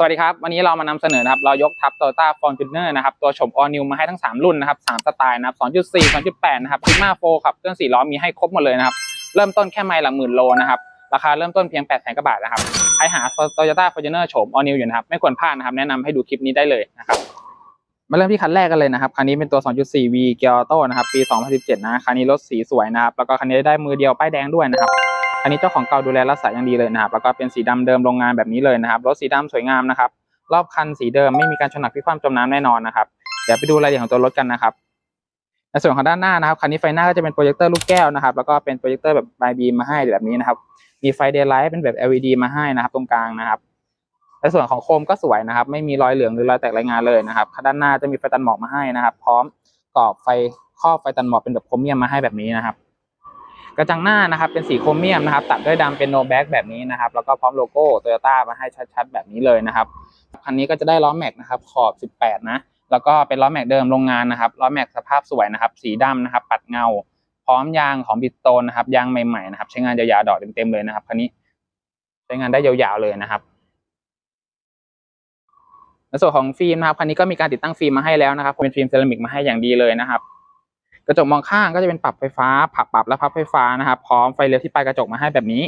สวัสดีครับ วันนี้เรามานำเสนอนะครับ เรายกทัพ Toyota Fortuner นอร์นะครับ ตัวโฉม All New มาให้ทั้ง 3 รุ่นนะครับ3สไตล์นะครับ 2.4 2.8 นะครับ Sigma 4ขับเครื่อง4ล้อมีให้ครบหมดเลยนะครับ เริ่มต้นแค่ไมล์หลังหมื่นโลนะครับ ราคาเริ่มต้นเพียง8 0 0 0 0กว่าบาทนะครับใครหา Toyota Fortuner โฉม All New อยู่นะครับ ไม่ควรพลาดนะครับ แนะนำให้ดูคลิปนี้ได้เลยนะครับมาเริ่มที่คันแรกกันเลยนะครับ คันนี้เป็นตัว 2.4V Gear Auto นะครับ ปี 2017 นะ คันนี้รถสีสวยนะครับ แล้วก็คันนี้ได้มือเดียวป้ายแดงด้วยนะครับ คันนี้เจ้าของเก่าดูแลรักษาอย่างดีเลยนะครับ แล้วก็เป็นสีดำเดิมโรงงานแบบนี้เลยนะครับ รถสีดำสวยงามนะครับ รอบคันสีเดิมไม่มีการชนหนักพิคว่ำจมน้ำแน่นอนนะครับ เดี๋ยวไปดูรายละเอียดของตัวรถกันนะครับ ในส่วนของด้านหน้านะครับ คันนี้ไฟหน้าก็จะเป็นโปรเจคเตอร์ลูกแก้วนะครับ แล้วก็เป็นโปรเจคเตอร์แบบบายบีมมาให้แบบนี้นะครับ มีไฟเดย์ไลท์เป็นแบบ LED มาให้นะครับ ตรงกลางนะครับในส่วนของโคมก็สวยนะครับ ไม่มีรอยเหลืองหรือรอยแตกรายงานเลยนะครับด้านหน้าจะมีไฟตันหมอกมาให้นะครับ พร้อมกรอบไฟครอบไฟตันหมอกเป็นแบบโครเมียมมาให้แบบนี้นะครับ กระจังหน้านะครับเป็นสีโครเมียมนะครับตัดด้วยดำเป็นโนแบ็กแบบนี้นะครับแล้วก็พร้อมโลโก้โตโยต้ามาให้ชัดๆ แบบนี้เลยนะครับคันนี้ก็จะได้ล้อแม็กนะครับขอบ 18 นะแล้วก็เป็นล้อแม็กเดิมโรงงานนะครับล้อแม็กสภาพสวยนะครับสีดำนะครับปัดเงา พร้อมยางของบิสโตนนะครับยางใหม่ๆนะครับใช้งานยาวๆดอกเต็มๆเลยนะครับคันนี้ใช้งานได้ยาวๆเลยนะครับในส่วนของฟิล์มนะครับคันนี้ก็มีการติดตั้งฟิล์มมาให้แล้วนะครับเป็นฟิล์มเซรามิกมาให้อย่างดีเลยนะครับ กระจกมองข้างก็จะเป็นปรับไฟฟ้าผักปรับและพับไฟฟ้านะครับพร้อมไฟเลี้ยวที่ปลายกระจกมาให้แบบนี้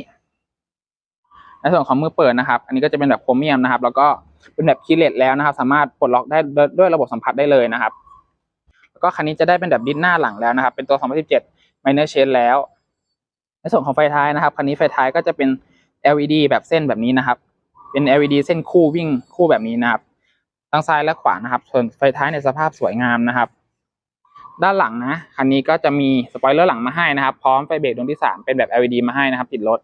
ในส่วนของมือเปิดนะครับ อันนี้ก็จะเป็นแบบโครเมียมนะครับ แล้วก็เป็นแบบคีย์เลสแล้วนะครับ สามารถปลดล็อกได้ด้วยระบบสัมผัสได้เลยนะครับ แล้วก็คันนี้จะได้เป็นแบบดิสหน้าหลังแล้วนะครับ เป็นตัว 2017 Minor Change แล้ว ในส่วนของไฟท้ายนะครับคันนี้ไฟท้ายก็จะเป็น LED แบบเส้นแบบนี้นะครับ เป็น LED เส้นคู่วิ่งคู่แบบนี้นะครับทั้งซ้ายและขวานะครับ ส่วนไฟท้ายในสภาพสวยงามนะครับ ด้านหลังนะคันนี้ก็จะมีสปอยเลอร์หลังมาให้นะครับ พร้อมไฟเบรกดวงที่สามเป็นแบบ LED มาให้นะครับ ติดรถ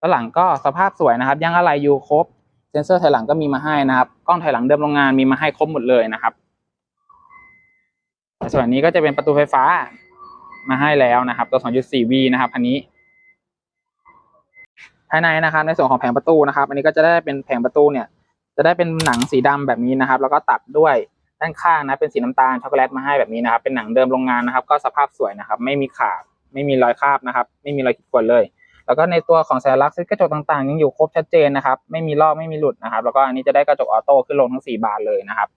ด้านหลังก็สภาพสวยนะครับยางอะไรอยู่ครบเซนเซอร์ถอยหลังก็มีมาให้นะครับกล้องถอยหลังเดิมโรงงานมีมาให้ครบหมดเลยนะครับส่วนนี้ก็จะเป็นประตูไฟฟ้ามาให้แล้วนะครับ ตัว 2.4V นะครับคันนี้ ภายในนะครับ ในส่วนของแผงประตูนะครับ อันนี้ก็จะได้เป็นแผงประตูเนี่ย จะได้เป็นหนังสีดำแบบนี้นะครับ แล้วก็ตัดด้วย ด้านข้างนะเป็นสีน้ำตาลช็อกโกแลตมาให้แบบนี้นะครับ เป็นหนังเดิมโรงงานนะครับ ก็สภาพสวยนะครับ ไม่มีขาดไม่มีรอยคราบนะครับ ไม่มีรอยขีดข่วนเลย แล้วก็ในตัวของสัญลักษณ์เซ็ตกระจกต่างๆ ยังอยู่ครบชัดเจนนะครับ ไม่มีลอกไม่มีหลุดนะครับ แล้วก็อันนี้จะได้กระจกออโต้ขึ้นลงทั้งสี่บานเลยนะครับ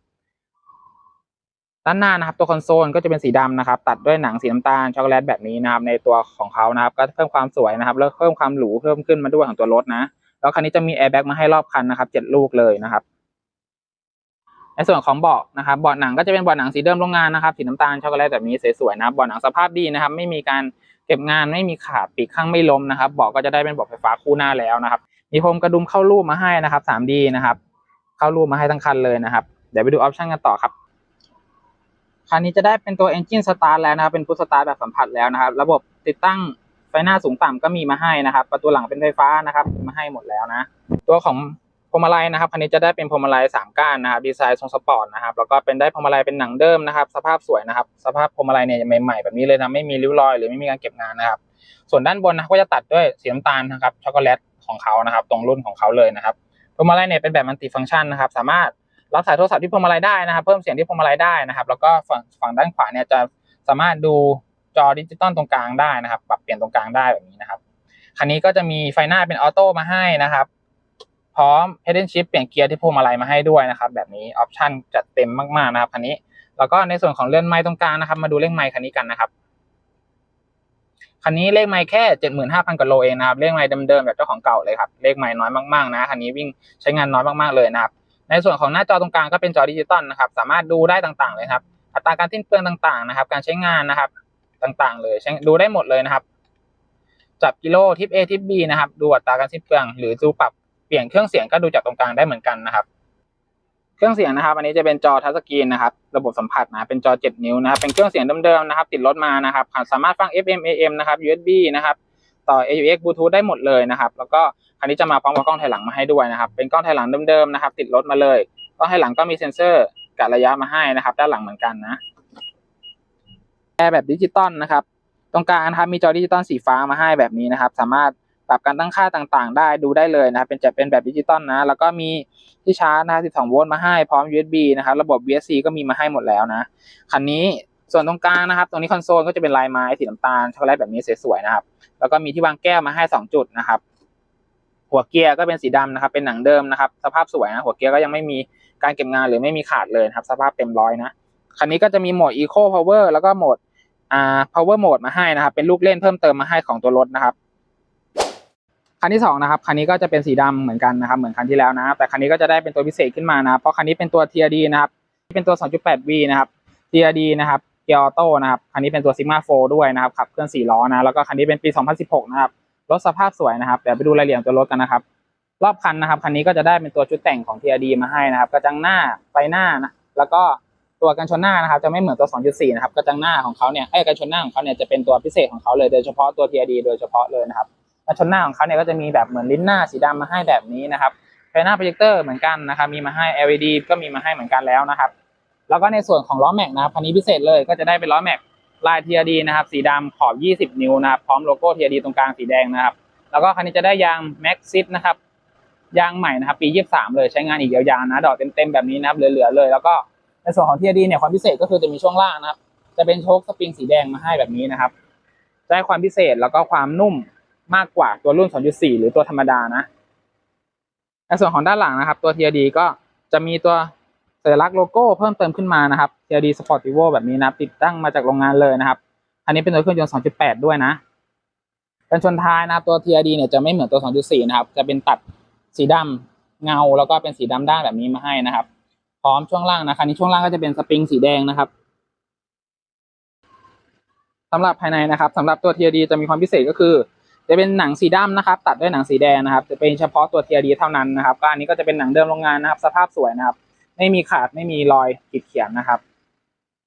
ด้านหน้านะครับตัวคอนโซลก็จะเป็นสีดำนะครับ ตัดด้วยหนังสีน้ำตาลช็อกโกแลตแบบนี้นะครับ ในตัวของเขานะครับ ก็เพิ่มความสวยนะครับ แล้วเพิ่มความหรูเพิ่มขึ้นมาด้วยของตัวรถนะ แล้วคันนี้จะมีแอร์แบ็กมาให้รอบคันนะครับเจ็ดลูกเลยนะครับ ในส่วนของเบาะนะครับเบาะหนังก็จะเป็นเบาะหนังสีเดิมโรงงานนะครับสีน้ำตาลช็อกโกแลตแบบนี้สวยๆนะเบาะหนังสภาพดีนะครับ ไม่มีการเก็บงานไม่มีขาดปีกข้างไม่ล้มนะครับเบาะก็จะได้เป็นเบาะไฟฟ้าคู่หน้าแล้วนะครับ มีพรมกระดุมเข้ารูปมาให้นะครับ 3D นะครับ เข้ารูปมาให้ทั้งคันเลยนะครับ เดี๋ยวไปดูออปชั่นกันต่อครับคันนี้จะได้เป็นตัว Engine Start แล้วนะครับ เป็นพุทสตาร์แบบสัมผัสแล้วนะครับ ระบบติดตั้งไฟหน้าสูงต่ำก็มีมาให้นะครับ ประตูหลังเป็นไฟฟ้านะครับมีมาให้หมดแล้วนะ ตัวของ พวงมาลัยนะครับคันนี้จะได้เป็นพวงมาลัยสามก้านนะครับดีไซน์ทรงสปอร์ตนะครับแล้วก็เป็นได้พวงมาลัยเป็นหนังเดิมนะครับ สภาพสวยนะครับ สภาพพวงมาลัยเนี่ยใหม่ๆแบบนี้เลยนะไม่มีริ้วรอยหรือไม่มีการเก็บงานนะครับ ส่วนด้านบนนะก็จะตัดด้วยสีน้ำตาลนะครับช็อกโกแลตของเขานะครับ ตรงรุ่นของเขาเลยนะครับพวงมาลัยเนี่ยเป็นแบบมัลติฟังก์ชันนะครับ สามารถรับสายโทรศัพท์ที่พวงมาลัยได้นะครับ เพิ่มเสียงที่พวงมาลัยได้นะครับ แล้วก็ฝั่งฝั่งด้านขวาเนี่ยจะสามารถดูจอดิจิตอลตรงกลางได้นะครับ ปรับเปลี่ยนตรงกลางได้แบบนี้นะครับคันนี้ก็จะมีไฟหน้าเป็นออโต้มาให้นะครับ พร้อม Hidden Shift เปลี่ยนเกียร์ที่พวงมาลัยมาให้ด้วยนะครับ แบบนี้ออปชั่นจัดเต็มมากๆนะครับคันนี้ แล้วก็ในส่วนของเลื่อนไม้ตรงกลางนะครับ มาดูเลขไม้คันนี้กันนะครับคันนี้เลขไม้แค่เจ็ดหมื่นห้าพันกว่าโลเองนะครับเลขไม้เดิมๆแบบเจ้าของเก่าเลยครับเลขไม้น้อยมากๆนะคันนี้วิ่งใช้งานน้อยมากๆเลยนะครับในส่วนของหน้าจอตรงกลางก็เป็นจอดิจิตอลนะครับ สามารถดูได้ต่างๆเลยครับ อัตราการสิ้นเปลืองต่างๆนะครับ การใช้งานนะครับต่างๆ เลยใช้ดูได้หมดเลยนะครับ จับกิโลทิป A ทิป B นะครับ ดูอัตราการสิ้นเปลือง หรือดูปรับ ลี่ยนเครื่องเสียงก็ดูจากตรงกลางได้เหมือนกันนะครับ เครื่องเสียงนะครับ อันนี้จะเป็นจอทัชสกรีนนะครับ ระบบสัมผัสนะเป็นจอ 7 นิ้วนะครับเป็นเครื่องเสียงเดิมๆนะครับ ติดรถมานะครับสามารถฟัง FM AM นะครับ USB นะครับต่อ AUX Bluetooth ได้หมดเลยนะครับ แล้วก็คันนี้จะมาพร้อมกับกล้องถ่ายหลังมาให้ด้วยนะครับ เป็นกล้องถ่ายหลังเดิมๆนะครับ ติดรถมาเลยกล้องถ่ายหลังก็มีเซ็นเซอร์กะระยะมาให้นะครับ ด้านหลังเหมือนกันนะแอร์แบบดิจิตอลนะครับ ตรงกลางนะครับมีจอดิจิตอลสีฟ้ามาให้แบบนี้นะครับ สามารถ ปรับการตั้งค่าต่างๆ ได้ดูได้เลยนะครับเป็นจะเป็นแบบดิจิตอลนะ แล้วก็มีที่ชาร์จนะ12 โวลต์มาให้พร้อม USB นะครับระบบ VSC ก็มีมาให้หมดแล้วนะคันนี้ส่วนตรงกลางนะครับ ตรงนี้คอนโซลก็จะเป็นลายไม้สีน้ำตาลช็อกโกแลตแบบนี้สวยๆนะครับ แล้วก็มีที่วางแก้วมาให้สองจุดนะครับ หัวเกียร์ก็เป็นสีดำนะครับ เป็นหนังเดิมนะครับ สภาพสวยนะหัวเกียร์ก็ยังไม่มีการเก็บงานหรือไม่มีขาดเลยครับ สภาพเต็มร้อยนะคันนี้ก็จะมีโหมด Eco Power แล้วก็โหมดอ่า Power Mode มาให้นะครับ เป็นลูกเล่นเพิ่มเติมมาให้ของตัวรถนะครับ คันที่สองนะครับคันนี้ก็จะเป็นสีดำเหมือนกันนะครับเหมือนคันที่แล้วนะแต่คันนี้ก็จะได้เป็นตัวพิเศษขึ้นมานะเพราะคันนี้เป็นตัว TRD นะครับเป็นตัว 2.8V นะครับ TRD นะครับเกียร์ออโต้นะครับคันนี้เป็นตัว Sigma 4ด้วยนะครับขับเคลื่อน4ล้อนะแล้วก็คันนี้เป็นปี 2016 นะครับรถสภาพสวยนะครับเดี๋ยวไปดูรายละเอียดตัวรถกันนะครับ รอบคันนะครับคันนี้ก็จะได้เป็นตัวชุดแต่งของ TRD มาให้นะครับกระจังหน้าไฟหน้านะแล้วก็ตัวกันชนหน้านะครับจะไม่เหมือนตัว 2.4 นะครับกระจังหน้าของเขาเนี่ยไอ้กันชนหน้าของเขาเนี่ยจะเป็นตัวพิเศษของเขาเลยโดยเฉพาะตัว TRD โดยเฉพาะเลยนะครับ ชนหน้าของเขาเนี่ยก็จะมีแบบเหมือนลิ้นหน้าสีดำมาให้แบบนี้นะครับไฟหน้าโปรเจคเตอร์เหมือนกันนะครับมีมาให้ LED ก็มีมาให้เหมือนกันแล้วนะครับ แล้วก็ในส่วนของล้อแม็กนะครับคันนี้พิเศษเลยก็จะได้เป็นล้อแม็กลาย TRD นะครับสีดำขอบ 20 นิ้วนะครับพร้อมโลโก้ TRD ตรงกลางสีแดงนะครับ แล้วก็คันนี้จะได้ยาง Maxxis นะครับยางใหม่นะครับปี 23 เลยใช้งานอีกยาวๆนะดอกเต็มๆแบบนี้นะครับเหลือๆเลย แล้วก็ในส่วนของ TRD เนี่ยความพิเศษก็คือจะมีช่วงล่างนะครับจะเป็นโชคสปริงสีแดงมาให้แบบนี้นะครับได้ความพิเศษแล้วก็ความนุ่ม มากกว่าตัวรุ่น 2.4 หรือตัวธรรมดานะในส่วนของด้านหลังนะครับ ตัว TRD ก็จะมีตัวสัญลักษณ์โลโก้เพิ่มเติมขึ้นมานะครับ TRD Sportivo แบบนี้นับติดตั้งมาจากโรงงานเลยนะครับ อันนี้เป็นตัวเครื่องยนต์ 2.8 ด้วยนะกันชนท้ายนะครับตัว TRD เนี่ยจะไม่เหมือนตัว 2.4 นะครับ จะเป็นตัดสีดำเงาแล้วก็เป็นสีดำด้านแบบนี้มาให้นะครับ พร้อมช่วงล่างนะคันนี้ช่วงล่างก็จะเป็นสปริงสีแดงนะครับสำหรับภายในนะครับสำหรับตัว TRD จะมีความพิเศษก็คือ จะเป็นหนังสีดำนะครับ ตัดด้วยหนังสีแดงนะครับ จะเป็นเฉพาะตัว TRD เท่านั้นนะครับก็อันนี้ก็จะเป็นหนังเดิมโรงงานนะครับ สภาพสวยนะครับ ไม่มีขาดไม่มีรอยขีดเขียนนะครับ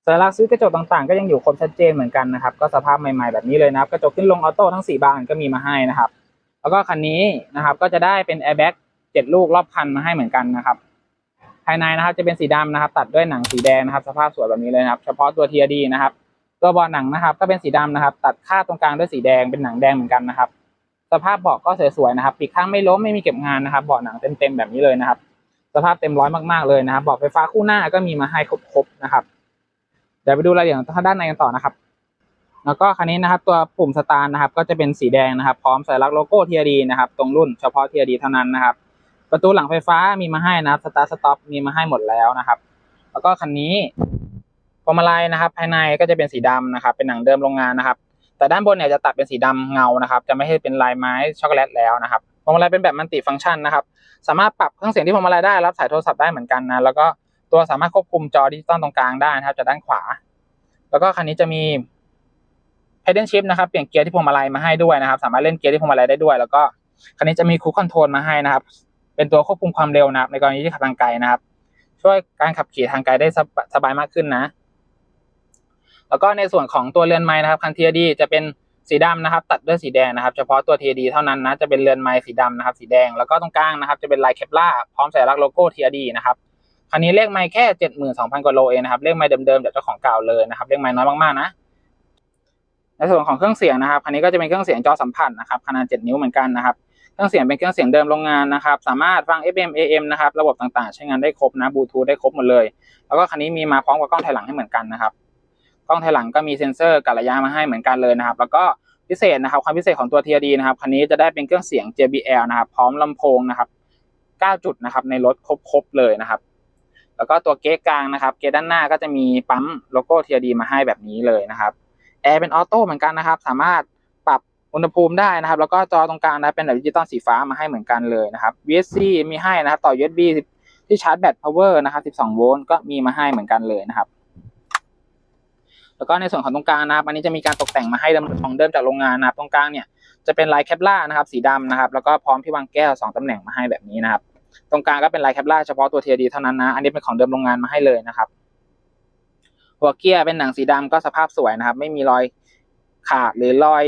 สัญลักษณ์ซื้อกระจกต่างๆ ก็ยังอยู่ครบชัดเจนเหมือนกันนะครับ ก็สภาพใหม่ๆแบบนี้เลยนะครับ กระจกขึ้นลงออโต้ทั้ง 4 บานก็มีมาให้นะครับ แล้วก็คันนี้นะครับก็จะได้เป็นแอร์แบ็กเจ็ดลูกรอบคันมาให้เหมือนกันนะครับ ภายในนะครับจะเป็นสีดำนะครับ ตัดด้วยหนังสีแดงนะครับ สภาพสวยแบบนี้เลยนะครับ เฉพาะตัว TRD นะครับ ตัวเบาะหนังนะครับ ก็เป็นสีดำนะครับ ตัดค่าตรงกลางด้วยสีแดงเป็นหนังแดงเหมือนกันนะครับ สภาพเบาะก็สวยๆนะครับปีกข้างไม่ล้มไม่มีเก็บงานนะครับเบาะหนังเต็มๆแบบนี้เลยนะครับ สภาพเต็มร้อยมากๆเลยนะครับเบาะไฟฟ้าคู่หน้าก็มีมาให้ครบๆนะครับ เดี๋ยวไปดูรายละเอียดทางด้านในกันต่อนะครับ แล้วก็คันนี้นะครับ ตัวปุ่มสตาร์นะครับ ก็จะเป็นสีแดงนะครับ พร้อมสัญลักษณ์โลโก้ TRD นะครับ ตรงรุ่นเฉพาะ TRD เท่านั้นนะครับ ประตูหลังไฟฟ้ามีมาให้นะครับสตาร์สต็อปมีมาให้หมดแล้วนะครับ แล้วก็คันนี้ พวงมาลัยนะครับ ภายในก็จะเป็นสีดำนะครับ เป็นหนังเดิมโรงงานนะครับ แต่ด้านบนเนี่ยจะตัดเป็นสีดำเงานะครับ จะไม่ให้เป็นลายไม้ช็อกโกแลตแล้วนะครับพวงมาลัยเป็นแบบมัลติฟังก์ชันนะครับ สามารถปรับเครื่องเสียงที่พวงมาลัยได้รับสายโทรศัพท์ได้เหมือนกันนะแล้วก็ตัวสามารถควบคุมจอดิจิตอลตรงกลางได้นะครับจากด้านขวา แล้วก็คันนี้จะมี pedal shift นะครับเปลี่ยนเกียร์ที่พวงมาลัยมาให้ด้วยนะครับ สามารถเล่นเกียร์ที่พวงมาลัยได้ด้วย แล้วก็คันนี้จะมีคูคอนโทรลมาให้นะครับ เป็นตัวควบคุมความเร็วนะครับ ในกรณีที่ขับทางไกลนะครับ ช่วยการขับขี่ทางไกลได้สบายมากขึ้นนะ แล้วก็ในส่วนของตัวเรือนไม้นะครับคัน TRD จะเป็นสีดำนะครับ ตัดด้วยสีแดงนะครับ เฉพาะตัว TRD เท่านั้นนะจะเป็นเรือนไม้สีดำนะครับ สีแดงแล้วก็ตรงกลางนะครับ จะเป็นลายเคปล่าพร้อมสัญลักษณ์โลโก้ TRD นะครับคันนี้เลขไม้แค่เจ็ดหมื่นสองพันกว่าโลเองนะครับเลขไม้เดิมๆจากเจ้าของเก่าเลยนะครับเลขไม้น้อยมากๆนะในส่วนของเครื่องเสียงนะครับคันนี้ก็จะเป็นเครื่องเสียงจอสัมผัสนะครับขนาดเจ็ดนิ้วเหมือนกันนะครับ เครื่องเสียงเป็นเครื่องเสียงเดิมโรงงานนะครับ สามารถฟัง FM AM นะครับ ระบบต่างๆ ใช้งานได้ครบนะบลูทูธได้ครบหมดเลย แล้วก็คันนี้มีมาพร้อมกับกล้องถ่ายหลังให้เหมือนกันนะครับ กล้องถ่ายหลังก็มีเซ็นเซอร์กะระยะมาให้เหมือนกันเลยนะครับ แล้วก็พิเศษนะครับความพิเศษของตัว TRD นะครับคันนี้จะได้เป็นเครื่องเสียง JBL นะครับพร้อมลำโพงนะครับ 9 จุดนะครับในรถครบๆเลยนะครับ แล้วก็ตัวเก๊กกลางนะครับ เก๊ด้านหน้าก็จะมีปั๊มโลโก้ TRD มาให้แบบนี้เลยนะครับแอร์เป็นออโต้เหมือนกันนะครับ สามารถปรับอุณหภูมิได้นะครับ แล้วก็จอตรงกลางนะเป็นแบบดิจิตอลสีฟ้ามาให้เหมือนกันเลยนะครับ VSC มีให้นะครับต่อ USB ที่ชาร์จแบต power นะครับ 12 โวลต์ก็มีมาให้เหมือนกันเลยนะครับ แล้วก็ในส่วนของตรงกลางนะครับ อันนี้จะมีการตกแต่งมาให้ดิมของเดิมจากโรงงานนะครับตรงกลางเนี่ยจะเป็นลายแคปล่านะครับสีดำนะครับ แล้วก็พร้อมที่วางแก้วสองตำแหน่งมาให้แบบนี้นะครับ ตรงกลางก็เป็นลายแคปล่าเฉพาะตัว TRD เท่านั้นนะ อันนี้เป็นของเดิมโรงงานมาให้เลยนะครับ หัวเกียร์เป็นหนังสีดำก็สภาพสวยนะครับ ไม่มีรอยขาดหรือรอย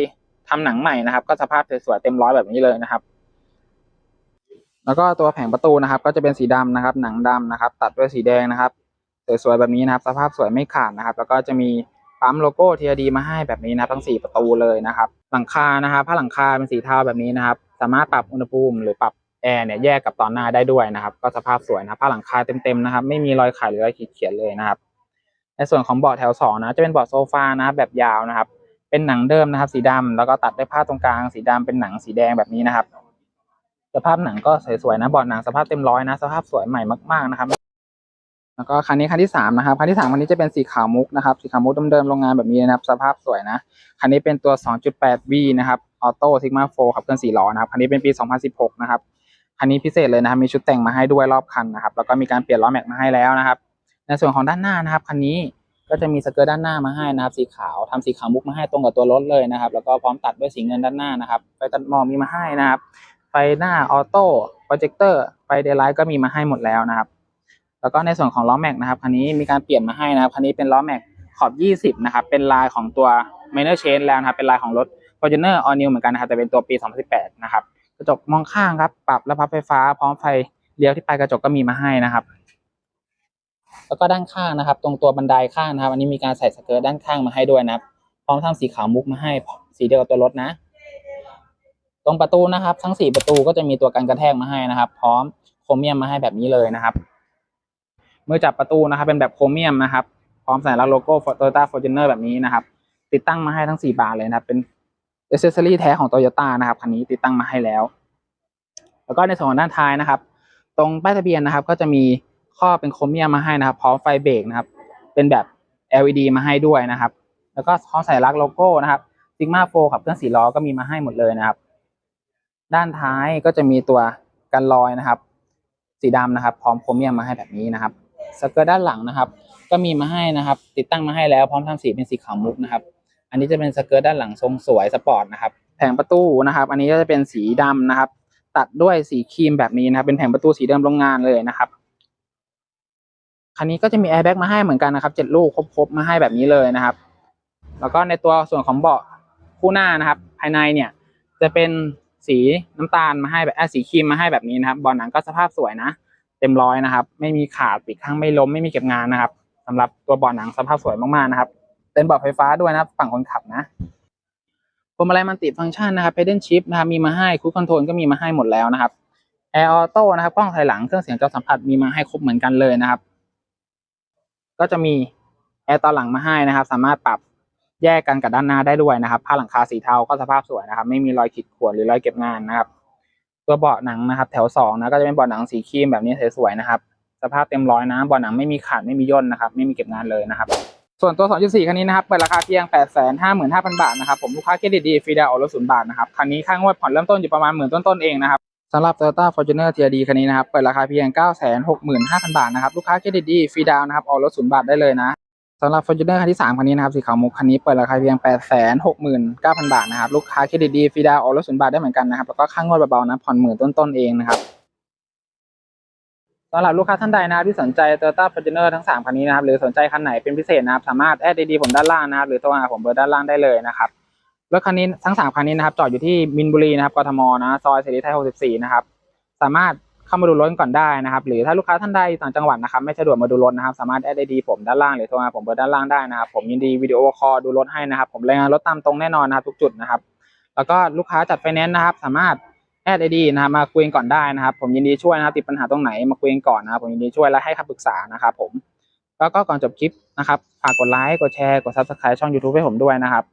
ทำหนังใหม่นะครับ ก็สภาพสวยๆเต็มร้อยแบบนี้เลยนะครับ แล้วก็ตัวแผงประตูนะครับ ก็จะเป็นสีดำนะครับ หนังดำนะครับ ตัดด้วยสีแดงนะครับสวยๆแบบนี้นะครับ สภาพสวยไม่ขาดนะครับ แล้วก็จะมี ปั๊มโลโก้ TRD มาให้แบบนี้นะทั้งสี่ประตูเลยนะครับหลังคานะครับผ้าหลังคาเป็นสีเทาแบบนี้นะครับสามารถปรับอุณหภูมิหรือปรับแอร์เนี่ยแยกกับตอนหน้าได้ด้วยนะครับ ก็สภาพสวยนะผ้าหลังคาเต็มๆนะครับ ไม่มีรอยขาดหรือรอยขีดเขียนเลยนะครับ ในส่วนของเบาะแถวสองนะจะเป็นเบาะโซฟานะครับแบบยาวนะครับ เป็นหนังเดิมนะครับ สีดำแล้วก็ตัดด้วยผ้าตรงกลางสีดำเป็นหนังสีแดงแบบนี้นะครับ สภาพหนังก็สวยๆนะเบาะหนังสภาพเต็มร้อยนะ สภาพสวยใหม่มากๆนะครับ แล้วก็คันนี้คันที่สามนะครับคันที่สามคันนี้จะเป็นสีขาวมุกนะครับสีขาวมุกเดิมๆโรงงานแบบนี้นะครับ สภาพสวยนะคันนี้เป็นตัว 2.8V นะครับออโต้ซิกมาโฟขับเคลื่อนสี่ล้อนะครับคันนี้เป็นปี 2016 นะครับคันนี้พิเศษเลยนะครับมีชุดแต่งมาให้ด้วยรอบคันนะครับแล้วก็มีการเปลี่ยนล้อแม็กมาให้แล้วนะครับ ในส่วนของด้านหน้านะครับคันนี้ก็จะมีสเกิร์ตด้านหน้ามาให้นะครับ สีขาวทำสีขาวมุกมาให้ตรงกับตัวรถเลยนะครับ แล้วก็พร้อมตัดด้วยสีเงินด้านหน้านะครับไฟตัดหมอกมีมาให้นะครับไฟหน้าออโต้โปรเจคเตอร์ไฟเดย์ไลท์ก็มีมาให้หมดแล้วนะครับ แล้วก็ในส่วนของล้อแม็กนะครับคันนี้มีการเปลี่ยนมาให้นะครับคันนี้เป็นล้อแม็กขอบ 20 นะครับ เป็นลายของตัว Minor Change แล้วนะครับ เป็นลายของรถ Fortuner All New เหมือนกันนะครับ แต่เป็นตัวปี 2018 นะครับ กระจกมองข้างครับ ปรับและพับไฟฟ้า พร้อมไฟเลี้ยวที่ปลายกระจกก็มีมาให้นะครับ แล้วก็ด้านข้างนะครับ ตรงตัวบันไดข้างนะครับ อันนี้มีการใส่สเกิร์ตด้านข้างมาให้ด้วยนะครับ พร้อมทำสีขาวมุกมาให้ สีเดียวกับตัวรถนะ ตรงประตูนะครับ ทั้งสี่ประตูก็จะมีตัวกันกระแทกมาให้นะครับ พร้อมโครเมียมมาให้แบบนี้เลยนะครับ มือจับประตูนะครับเป็นแบบโครเมียมนะครับ พร้อมสัญลักษณ์โลโก้ Toyota Fortuner แบบนี้นะครับ ติดตั้งมาให้ทั้งสี่บานเลยนะครับ เป็นอ c เซสซอรี่แท้ของ Toyota นะครับคันนี้ติดตั้งมาให้แล้ว แล้วก็ในส่วนของด้านท้ายนะครับ ตรงป้ายทะเบียนนะครับ ก็จะมีข้อเป็นโครเมียมมาให้นะครับ พร้อมไฟเบรกนะครับ เป็นแบบ LED มาให้ด้วยนะครับ แล้วก็พร้อมสัญลักษณ์โลโก้นะครับ Sigma 4ขับเคลื่อนสี่ล้อก็มีมาให้หมดเลยนะครับ ด้านท้ายก็จะมีตัวกันรอยนะครับ สีดำนะครับ พร้อมโครเมียมมาให้แบบนี้นะครับ สเกิร์ตด้านหลังนะครับ ก็มีมาให้นะครับ ติดตั้งมาให้แล้วพร้อมทำสีเป็นสีขาวมุกนะครับ อันนี้จะเป็นสเกิร์ตด้านหลังทรงสวยสปอร์ตนะครับ แผงประตูนะครับ อันนี้ก็จะเป็นสีดำนะครับ ตัดด้วยสีครีมแบบนี้นะครับ เป็นแผงประตูสีเดิมโรงงานเลยนะครับคันนี้ก็จะมีแอร์แบ็กมาให้เหมือนกันนะครับเจ็ดลูกครบๆมาให้แบบนี้เลยนะครับ แล้วก็ในตัวส่วนของเบาะคู่หน้านะครับ ภายในเนี่ยจะเป็นสีน้ำตาลมาให้แบบเอ่อสีครีมมาให้แบบนี้นะครับเบาะหนังก็สภาพสวยนะ เต็มร้อยนะครับ ไม่มีขาดปีกข้างไม่ล้มไม่มีเก็บงานนะครับสำหรับตัวเบาะหนังสภาพสวยมากๆนะครับเป็นเบาะไฟฟ้าด้วยนะฝั่งคนขับนะพวงมาลัยมันติฟังก์ชันนะครับ pedal shift นะครับมีมาให้คู i คอนโทรลก็มีมาให้หมดแล้วนะครับ Air Auto นะครับกล้องถอยหลังเครื่องเสียงจอสัมผัสมีมาให้ครบเหมือนกันเลยนะครับ ก็จะมีแอร์ตอนหลังมาให้นะครับ สามารถปรับแยกกันกับด้านหน้าได้ด้วยนะครับผ้าหลังคาสีเทาก็สภาพสวยนะครับ ไม่มีรอยขีดข่วนหรือรอยเก็บงานนะครับ ตัวเบาะหนังนะครับ แถวสองนะก็จะเป็นเบาะหนังสีครีมแบบนี้สวยๆนะครับ สภาพเต็มร้อยนะเบาะหนังไม่มีขาดไม่มีย่นนะครับ ไม่มีเก็บงานเลยนะครับ ส่วนตัว 2.4 คันนี้นะครับเปิดราคาเพียง 855,000 บาทนะครับผมลูกค้าเครดิตดีฟรีดาวออกรถศูนย์บาทนะครับคันนี้ค่างวดผ่อนเริ่มต้นอยู่ประมาณหมื่นต้นๆเองนะครับสำหรับ Toyota Fortuner TRD คันนี้นะครับเปิดราคาเพียง 965,000 บาทนะครับลูกค้าเครดิตดีฟรีดาวน์นะครับออกรถศูนย์บาทได้เลยนะ สำหรับ Fortuner คันที่ 3 คันนี้นะครับสีขาวมุกคันนี้เปิดราคาเพียง 869,000 บาทนะครับลูกค้าเครดิตดีฟรีดาวออกรถศูนย์บาทได้เหมือนกันนะครับแล้วก็ค่างวดเบาๆนะผ่อนหมื่นต้นๆเองนะครับสำหรับลูกค้าท่านใดนะครับที่สนใจ Toyota Fortuner ทั้ง 3 คันนี้นะครับหรือสนใจคันไหนเป็นพิเศษนะครับสามารถแอดดีผมด้านล่างนะครับหรือโทรหาผมเบอร์ด้านล่างได้เลยนะครับรถคันนี้ทั้ง 3 คันนี้นะครับจอดอยู่ที่มินบุรีนะครับกทมนะซอยเสรีไทย 64 นะครับสามารถ เข้ามาดูรถก่อนได้นะครับ หรือถ้าลูกค้าท่านใดต่างจังหวัดนะครับไม่สะดวกมาดูรถนะครับ สามารถแอดไอดีผมด้านล่างหรือโทรหาผมเบอร์ด้านล่างได้นะครับผมยินดีวิดีโอคอลดูรถให้นะครับ ผมรายงานรถตามตรงแน่นอนนะครับทุกจุดนะครับ แล้วก็ลูกค้าจัดไฟแนนซ์นะครับ สามารถแอดไอดีนะครับมาคุยกันก่อนได้นะครับ ผมยินดีช่วยนะครับติดปัญหาตรงไหนมาคุยกันก่อนนะครับผมยินดีช่วยและให้คำปรึกษานะครับผมแล้วก็ก่อนจบคลิปนะครับฝากกดไลค์กดแชร์กดซับสไครต์ช่อง YouTube ให้ผมด้วยนะครับ